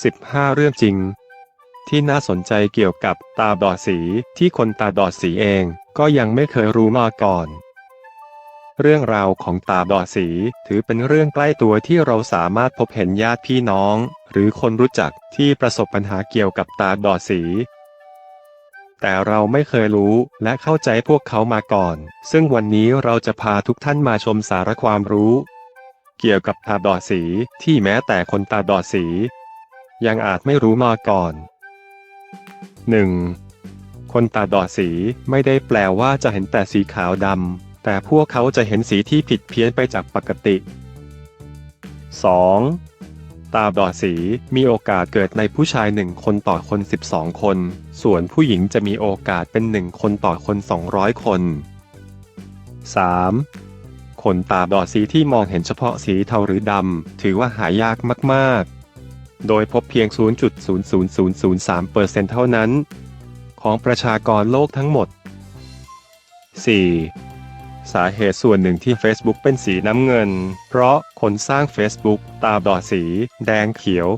15 เรื่องจริง ที่น่าสนใจเกี่ยวกับตาบอดสีที่คนตาบอดสีเองก็ยังไม่เคยรู้มาก่อน เรื่องราวของตาบอดสีถือเป็นเรื่องใกล้ตัวที่เราสามารถพบเห็นญาติพี่น้อง หรือคนรู้จักที่ประสบปัญหาเกี่ยวกับตาบอดสีแต่เราไม่เคยรู้และเข้าใจพวกเขามาก่อน ซึ่งวันนี้เราจะพาทุกท่านมาชมสาระความรู้ เกี่ยวกับตาบอดสีที่แม้แต่คนตาบอดสี ยังอาจไม่รู้มาก่อน 1. คนตาบอดสีไม่ได้แปลว่าจะเห็นแต่สีขาวดำ แต่พวกเขาจะเห็นสีที่ผิดเพี้ยนไปจากปกติ 2. ตาบอดสีมีโอกาสเกิดในผู้ชายหนึ่งคนต่อคน 12 คน ส่วนผู้หญิงจะมีโอกาสเป็นหนึ่งคนต่อคน 200 คน 3. คนตาบอดสีที่มองเห็นเฉพาะสีเทาหรือดำ ถือว่าหายากมาก ๆ โดยพบเพียง 0.00003%เท่านั้น ของประชากรโลกทั้งหมด 4. สาเหตุส่วนหนึ่งที่ Facebook เป็นสีน้ำเงิน เพราะคนสร้าง Facebook ตาบอดสี แดงเขียว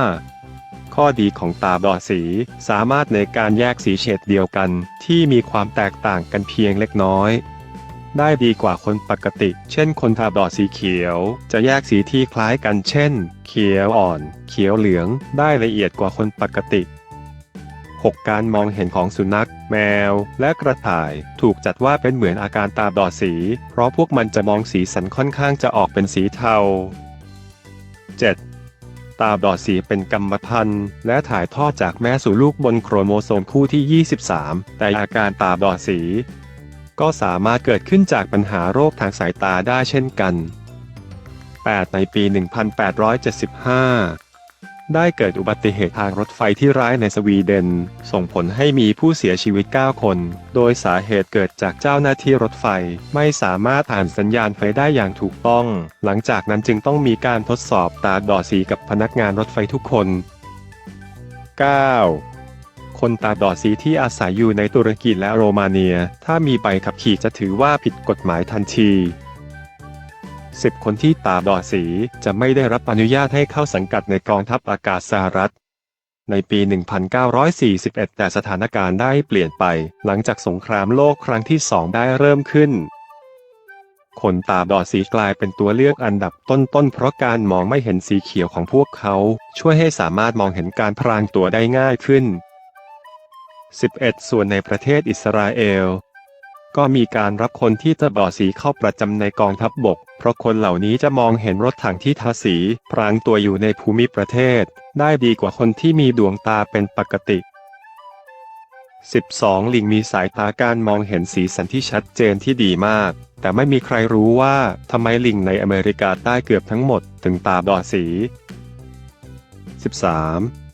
5. ข้อดีของตาบอดสีสามารถในการแยกสีเฉดเดียวกัน ที่มีความแตกต่างกันเพียงเล็กน้อย ได้ดีกว่าคนปกติ เช่นคนตาบอดสีเขียว จะแยกสีที่คล้ายกันเช่น เขียวอ่อน เขียวเหลือง ได้ละเอียดกว่าคนปกติ 6. การมองเห็นของสุนัข แมว และกระต่าย ถูกจัดว่าเป็นเหมือนอาการตาบอดสี เพราะพวกมันจะมองสีสันค่อนข้างจะออกเป็นสีเทา 7. ตาบอดสีเป็นกรรมพันธุ์ และถ่ายทอดจากแม่สู่ลูกบนโครโมโซมคู่ที่ 23 แต่อาการตาบอดสี ก็สามารถเกิดขึ้นจากปัญหาโรคทางสายตาได้เช่นกัน 8. ในปี 1875 ได้เกิดอุบัติเหตุทางรถไฟที่ร้ายในสวีเดน ส่งผลให้มีผู้เสียชีวิต 9 คน โดยสาเหตุเกิดจากเจ้าหน้าที่รถไฟไม่สามารถอ่านสัญญาณไฟได้อย่างถูกต้อง หลังจากนั้นจึงต้องมีการทดสอบตาบอดสีกับพนักงานรถไฟทุกคน 9. คนตาบอดสีที่อาศัยอยู่ในตุรกีและโรมาเนีย ถ้ามีใบขับขี่จะถือว่าผิดกฎหมายทันที 10 คนที่ตาบอดสีจะไม่ได้รับอนุญาตให้เข้าสังกัดในกองทัพอากาศสหรัฐ ในปี 1941 แต่สถานการณ์ได้เปลี่ยนไป หลังจากสงครามโลกครั้งที่สองได้เริ่มขึ้นคนตาบอดสีกลายเป็นตัวเลือกอันดับต้นๆ เพราะการมองไม่เห็นสีเขียวของพวกเขา ช่วยให้สามารถมองเห็นการพรางตัวได้ง่ายขึ้น 11 ส่วนในประเทศอิสราเอล ก็มีการรับคนที่ตาบอดสีเข้าประจำในกองทัพบบก เพราะคนเหล่านี้จะมองเห็นรถถังที่ทาสีพรางตัวอยู่ในภูมิประเทศ ได้ดีกว่าคนที่มีดวงตาเป็นปกติ 12 ลิงมีสายตาการมองเห็นสีสันที่ชัดเจนที่ดีมาก แต่ไม่มีใครรู้ว่าทำไมลิงในอเมริกาใต้เกือบทั้งหมดถึงตาบอดสี 13.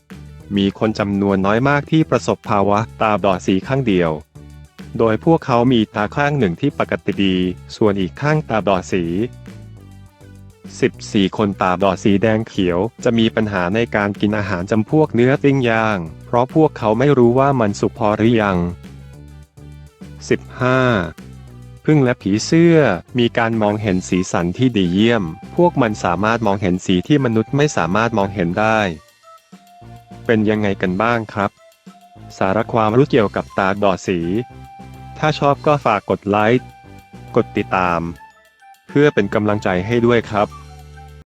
มีคนจำนวนน้อยมากที่ประสบภาวะตาบอดสีข้างเดียว โดยพวกเขามีตาข้างหนึ่งที่ปกติดี ส่วนอีกข้างตาบอดสี 14 คนตาบอดสีแดงเขียวจะมีปัญหาในการกินอาหารจำพวกเนื้อปิ้งย่าง เพราะพวกเขาไม่รู้ว่ามันสุกพอหรือยัง 15. พึ่งและผีเสื้อมีการมองเห็นสีสันที่ดีเยี่ยม พวกมันสามารถมองเห็นสีที่มนุษย์ไม่สามารถมองเห็นได้ เป็นยังไงกันบ้างครับ สาระความรู้เกี่ยวกับตาดอดสี ถ้าชอบก็ฝากกดไลค์ กดติดตาม เพื่อเป็นกำลังใจให้ด้วยครับ